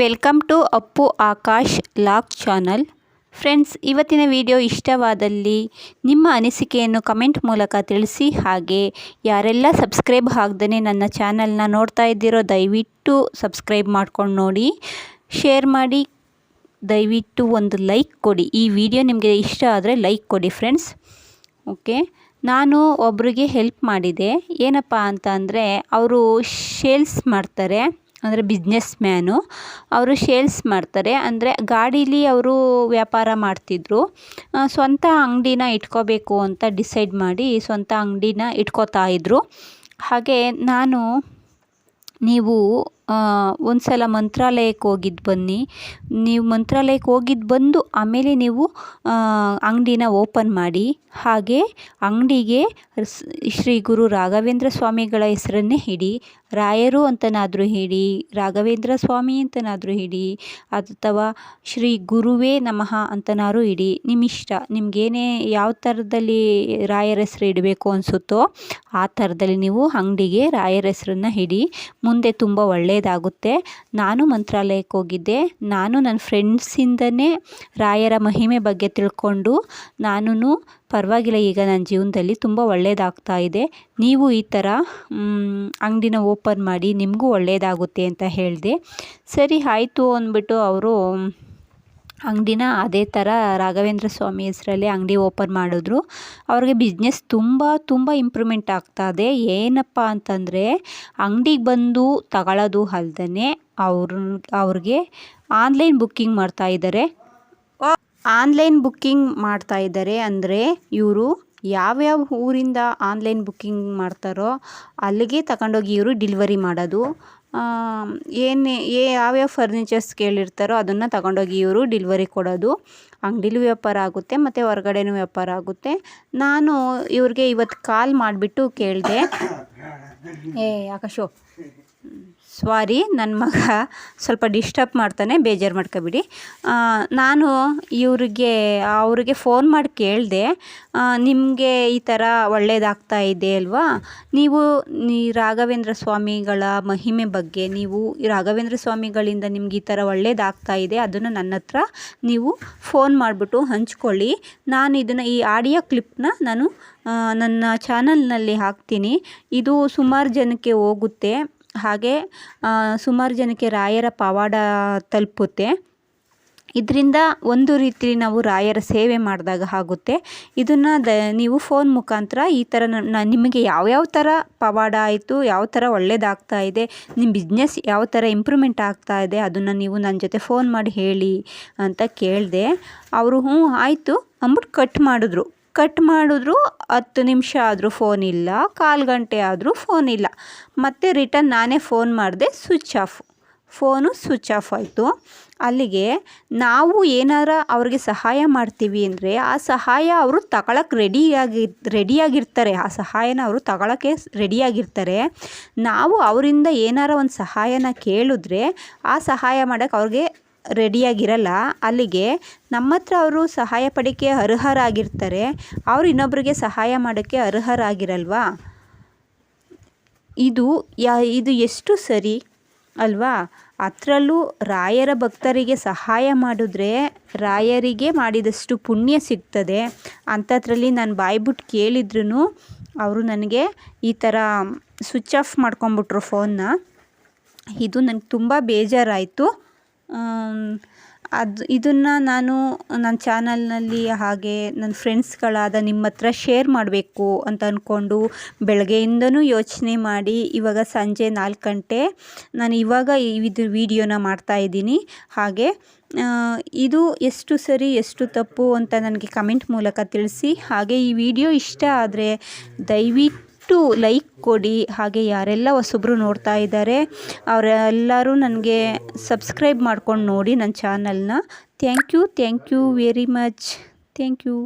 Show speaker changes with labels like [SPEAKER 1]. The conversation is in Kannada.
[SPEAKER 1] Welcome to Appu Akash vlog channel. Friends, ಇವತ್ತಿನ ವಿಡಿಯೋ ಇಷ್ಟವಾದಲ್ಲಿ ನಿಮ್ಮ ಅನಿಸಿಕೆಯನ್ನು ಕಮೆಂಟ್ ಮೂಲಕ ತಿಳಿಸಿ. ಹಾಗೆ ಯಾರೆಲ್ಲ ಸಬ್ಸ್ಕ್ರೈಬ್ ಆಗ್ದೇ ನನ್ನ ಚಾನಲ್ನ ನೋಡ್ತಾ ಇದ್ದೀರೋ ದಯವಿಟ್ಟು ಸಬ್ಸ್ಕ್ರೈಬ್ ಮಾಡ್ಕೊಂಡು ನೋಡಿ. ಶೇರ್ ಮಾಡಿ, ದಯವಿಟ್ಟು ಒಂದು ಲೈಕ್ ಕೊಡಿ. ಈ ವಿಡಿಯೋ ನಿಮಗೆ ಇಷ್ಟ ಆದರೆ ಲೈಕ್ ಕೊಡಿ ಫ್ರೆಂಡ್ಸ್. ಓಕೆ, ನಾನು ಒಬ್ರಿಗೆ ಹೆಲ್ಪ್ ಮಾಡಿದೆ. ಏನಪ್ಪ ಅಂತ ಅಂದರೆ, ಅವರು ಶೇಲ್ಸ್ ಮಾಡ್ತಾರೆ. ಅಂದರೆ ಬಿಸ್ನೆಸ್ ಮ್ಯಾನು ಅವರು ಶೇಲ್ಸ್ ಮಾಡ್ತಾರೆ. ಅಂದರೆ ಗಾಡೀಲಿ ಅವರು ವ್ಯಾಪಾರ ಮಾಡ್ತಿದ್ರು. ಸ್ವಂತ ಅಂಗಡಿನ ಇಟ್ಕೋಬೇಕು ಅಂತ ಡಿಸೈಡ್ ಮಾಡಿ ಸ್ವಂತ ಅಂಗಡಿನ ಇಟ್ಕೋತಾ ಇದ್ದರು ಹಾಗೆ ನಾನು, ನೀವು ಒಂದು ಸಲ ಮಂತ್ರಾಲಯಕ್ಕೆ ಹೋಗಿದ್ದು ಬನ್ನಿ. ನೀವು ಮಂತ್ರಾಲಯಕ್ಕೆ ಹೋಗಿದ್ದು ಬಂದು ಆಮೇಲೆ ನೀವು ಅಂಗಡಿನ ಓಪನ್ ಮಾಡಿ. ಹಾಗೆ ಅಂಗಡಿಗೆ ಶ್ರೀ ಗುರು ರಾಘವೇಂದ್ರ ಸ್ವಾಮಿಗಳ ಹೆಸರನ್ನೇ ಹಿಡಿ, ರಾಯರು ಅಂತನಾದರೂ ಹಿಡಿ, ರಾಘವೇಂದ್ರ ಸ್ವಾಮಿ ಅಂತನಾದರೂ ಹಿಡಿ, ಅಥವಾ ಶ್ರೀ ಗುರುವೇ ನಮಃ ಅಂತನಾದ್ರು ಇಡಿ ನಿಮ್ಮ ಇಷ್ಟ ನಿಮಗೇನೇ ಯಾವ ಥರದಲ್ಲಿ ರಾಯರ ಹೆಸರು ಇಡಬೇಕು ಅನಿಸುತ್ತೋ ಆ ಥರದಲ್ಲಿ ನೀವು ಅಂಗಡಿಗೆ ರಾಯರ ಹೆಸರನ್ನ ಹಿಡಿ, ಮುಂದೆ ತುಂಬ ಒಳ್ಳೆಯದಾಗುತ್ತೆ ನಾನು ಮಂತ್ರಾಲಯಕ್ಕೆ ಹೋಗಿದ್ದೆ. ನಾನು ನನ್ನ ಫ್ರೆಂಡ್ಸಿಂದನೇ ರಾಯರ ಮಹಿಮೆ ಬಗ್ಗೆ ತಿಳ್ಕೊಂಡು ನಾನು ಪರವಾಗಿಲ್ಲ, ಈಗ ನನ್ನ ಜೀವನದಲ್ಲಿ ತುಂಬ ಒಳ್ಳೆಯದಾಗ್ತಾ ಇದೆ. ನೀವು ಈ ಥರ ಅಂಗಡಿನ ಓಪನ್ ಮಾಡಿ ನಿಮಗೂ ಒಳ್ಳೆಯದಾಗುತ್ತೆ ಅಂತ ಹೇಳಿದೆ. ಸರಿ, ಆಯಿತು ಅಂದ್ಬಿಟ್ಟು ಅವರು ಅಂಗಡಿನ ಅದೇ ಥರ ರಾಘವೇಂದ್ರ ಸ್ವಾಮಿ ಹೆಸರಲ್ಲಿ ಅಂಗಡಿ ಓಪನ್ ಮಾಡಿದ್ರು. ಅವ್ರಿಗೆ ಬಿಸ್ನೆಸ್ ತುಂಬ ತುಂಬ ಇಂಪ್ರೂವ್ಮೆಂಟ್ ಆಗ್ತಾ ಇದೆ. ಏನಪ್ಪ ಅಂತಂದರೆ, ಅಂಗಡಿಗೆ ಬಂದು ತಗೊಳ್ಳೋದು ಅಲ್ದೇ ಅವ್ರ, ಅವ್ರಿಗೆ ಆನ್ಲೈನ್ ಬುಕ್ಕಿಂಗ್ ಮಾಡ್ತಾ ಇದ್ದಾರೆ ಆನ್ಲೈನ್ ಬುಕ್ಕಿಂಗ್ ಮಾಡ್ತಾ ಇದ್ದಾರೆ ಅಂದರೆ ಇವರು ಯಾವ್ಯಾವ ಊರಿಂದ ಆನ್ಲೈನ್ ಬುಕ್ಕಿಂಗ್ ಮಾಡ್ತಾರೋ ಅಲ್ಲಿಗೆ ತಗೊಂಡೋಗಿ ಇವರು ಡಿಲ್ವರಿ ಮಾಡೋದು. ಏನು, ಏ ಯಾವ್ಯಾವ ಫರ್ನಿಚರ್ಸ್ ಕೇಳಿರ್ತಾರೋ ಅದನ್ನು ತಗೊಂಡೋಗಿ ಇವರು ಡಿಲ್ವರಿ ಕೊಡೋದು. ಅಂಗಡಿಲೂ ವ್ಯಾಪಾರ ಆಗುತ್ತೆ, ಮತ್ತು ಹೊರ್ಗಡೆನೂ ವ್ಯಾಪಾರ ಆಗುತ್ತೆ. ನಾನು ಇವ್ರಿಗೆ ಇವತ್ತು ಕಾಲ್ ಮಾಡಿಬಿಟ್ಟು ಕೇಳಿದೆ. ಏ, ಆಕಾಶು ಸ್ವಾರಿ ನನ್ನ ಮಗ ಸ್ವಲ್ಪ ಡಿಸ್ಟರ್ಬ್ ಮಾಡ್ತಾನೆ, ಬೇಜಾರು ಮಾಡ್ಕೊಬಿಡಿ. ನಾನು ಇವರಿಗೆ, ಅವ್ರಿಗೆ ಫೋನ್ ಮಾಡಿ ಕೇಳಿದೆ ನಿಮಗೆ ಈ ಥರ ಒಳ್ಳೆಯದಾಗ್ತಾ ಇದೆ ಅಲ್ವಾ? ನೀವು, ನೀ ರಾಘವೇಂದ್ರ ಸ್ವಾಮಿಗಳ ಮಹಿಮೆ ಬಗ್ಗೆ, ನೀವು ರಾಘವೇಂದ್ರ ಸ್ವಾಮಿಗಳಿಂದ ನಿಮ್ಗೆ ಈ ಥರ ಒಳ್ಳೆಯದಾಗ್ತಾ ಇದೆ, ಅದನ್ನು ನನ್ನ ಹತ್ರ ನೀವು ಫೋನ್ ಮಾಡಿಬಿಟ್ಟು ಹಂಚ್ಕೊಳ್ಳಿ. ನಾನು ಇದನ್ನು, ಈ ಆಡಿಯೋ ಕ್ಲಿಪ್ನ ನಾನು ನನ್ನ ಚಾನಲ್ನಲ್ಲಿ ಹಾಕ್ತೀನಿ. ಇದು ಸುಮಾರು ಜನಕ್ಕೆ ಹೋಗುತ್ತೆ. ಹಾಗೆ ಸುಮಾರು ಜನಕ್ಕೆ ರಾಯರ ಪವಾಡ ತಲುಪುತ್ತೆ. ಇದರಿಂದ ಒಂದು ರೀತಿ ನಾವು ರಾಯರ ಸೇವೆ ಮಾಡಿದಾಗ ಆಗುತ್ತೆ. ಇದನ್ನು ದ, ನೀವು ಫೋನ್ ಮುಖಾಂತರ ಈ ಥರ ನ ನಿಮಗೆ ಯಾವ್ಯಾವ ಥರ ಪವಾಡ ಆಯಿತು, ಯಾವ ಥರ ಒಳ್ಳೇದಾಗ್ತಾ ಇದೆ ನಿಮ್ಮ ಬಿಸ್ನೆಸ್ ಯಾವ ಥರ ಇಂಪ್ರೂವ್ಮೆಂಟ್ ಆಗ್ತಾ ಇದೆ ಅದನ್ನು ನೀವು ನನ್ನ ಜೊತೆ ಫೋನ್ ಮಾಡಿ ಹೇಳಿ ಅಂತ ಕೇಳಿದೆ. ಅವರು, ಹ್ಞೂ, ಆಯಿತು ಅಂದ್ಬಿಟ್ಟು ಕಟ್ ಮಾಡಿದ್ರು. ಕಟ್ ಮಾಡಿದ್ರು ಹತ್ತು ನಿಮಿಷ ಆದರೂ ಫೋನ್ ಇಲ್ಲ, ಕಾಲು ಗಂಟೆ ಆದರೂ ಫೋನ್ ಇಲ್ಲ. ಮತ್ತು ರಿಟರ್ನ್ ನಾನೇ ಫೋನ್ ಮಾಡಿದೆ switch off phone switch off ಆಯಿತು. ಅಲ್ಲಿಗೆ ನಾವು ಏನಾರ ಅವ್ರಿಗೆ ಸಹಾಯ ಮಾಡ್ತೀವಿ ಅಂದರೆ ಆ ಸಹಾಯ ಅವರು ತಗೊಳಕ್ಕೆ ರೆಡಿಯಾಗಿ ರೆಡಿಯಾಗಿರ್ತಾರೆ ಆ ಸಹಾಯನ ಅವರು ತಗೊಳಕ್ಕೆ ರೆಡಿಯಾಗಿರ್ತಾರೆ ನಾವು ಅವರಿಂದ ಏನಾರ ಒಂದು ಸಹಾಯನ ಕೇಳಿದ್ರೆ ಆ ಸಹಾಯ ಮಾಡೋಕ್ಕೆ ಅವ್ರಿಗೆ ರೆಡಿಯಾಗಿರಲ್ಲ, ಅಲ್ಲಿಗೆ ನಮ್ಮ ಹತ್ರ ಅವರು ಸಹಾಯ ಪಡೋಕ್ಕೆ ಅರ್ಹರಾಗಿರ್ತಾರೆ, ಅವ್ರು ಇನ್ನೊಬ್ರಿಗೆ ಸಹಾಯ ಮಾಡೋಕ್ಕೆ ಅರ್ಹರಾಗಿರಲ್ವಾ? ಇದು ಯಾ, ಇದು ಎಷ್ಟು ಸರಿ ಅಲ್ವಾ? ಅದರಲ್ಲೂ ರಾಯರ ಭಕ್ತರಿಗೆ ಸಹಾಯ ಮಾಡಿದ್ರೆ ರಾಯರಿಗೆ ಮಾಡಿದಷ್ಟು ಪುಣ್ಯ ಸಿಗ್ತದೆ. ಅಂಥದ್ರಲ್ಲಿ ನಾನು ಬಾಯ್ಬಿಟ್ಟು ಕೇಳಿದ್ರೂ ಅವರು ನನಗೆ ಈ ಥರ ಸ್ವಿಚ್ ಆಫ್ ಮಾಡ್ಕೊಂಬಿಟ್ರು ಫೋನ್ನ ಇದು ನನಗೆ ತುಂಬ ಬೇಜಾರಾಯಿತು. ಅದು ಇದನ್ನು ನಾನು ನನ್ನ ಚಾನಲ್ನಲ್ಲಿ ಹಾಗೆ ನನ್ನ ಫ್ರೆಂಡ್ಸ್ಗಳಾದ ನಿಮ್ಮ ಹತ್ರ ಶೇರ್ ಮಾಡಬೇಕು ಅಂತ ಅಂದ್ಕೊಂಡು ಬೆಳಗ್ಗೆಯಿಂದನೂ ಯೋಚನೆ ಮಾಡಿ ಇವಾಗ ಸಂಜೆ ನಾಲ್ಕು ಗಂಟೆ ನಾನು ಇವಾಗ ಇದು ವಿಡಿಯೋನ ಮಾಡ್ತಾಯಿದ್ದೀನಿ ಹಾಗೆ ಇದು ಎಷ್ಟು ಸರಿ ಎಷ್ಟು ತಪ್ಪು ಅಂತ ನನಗೆ ಕಮೆಂಟ್ ಮೂಲಕ ತಿಳಿಸಿ. ಹಾಗೆ ಈ ವಿಡಿಯೋ ಇಷ್ಟ ಆದರೆ ದಯವಿಟ್ಟು ಲೈಕ್ ಕೊಡಿ. ಹಾಗೆ ಯಾರೆಲ್ಲ ಹೊಸಬ್ರು ನೋಡ್ತಾ ಇದ್ದಾರೆ, ಅವರೆಲ್ಲರೂ ನನಗೆ ಸಬ್ಸ್ಕ್ರೈಬ್ ಮಾಡ್ಕೊಂಡು ನೋಡಿ ನನ್ನ ಚಾನಲ್ನ thank you thank you very much thank you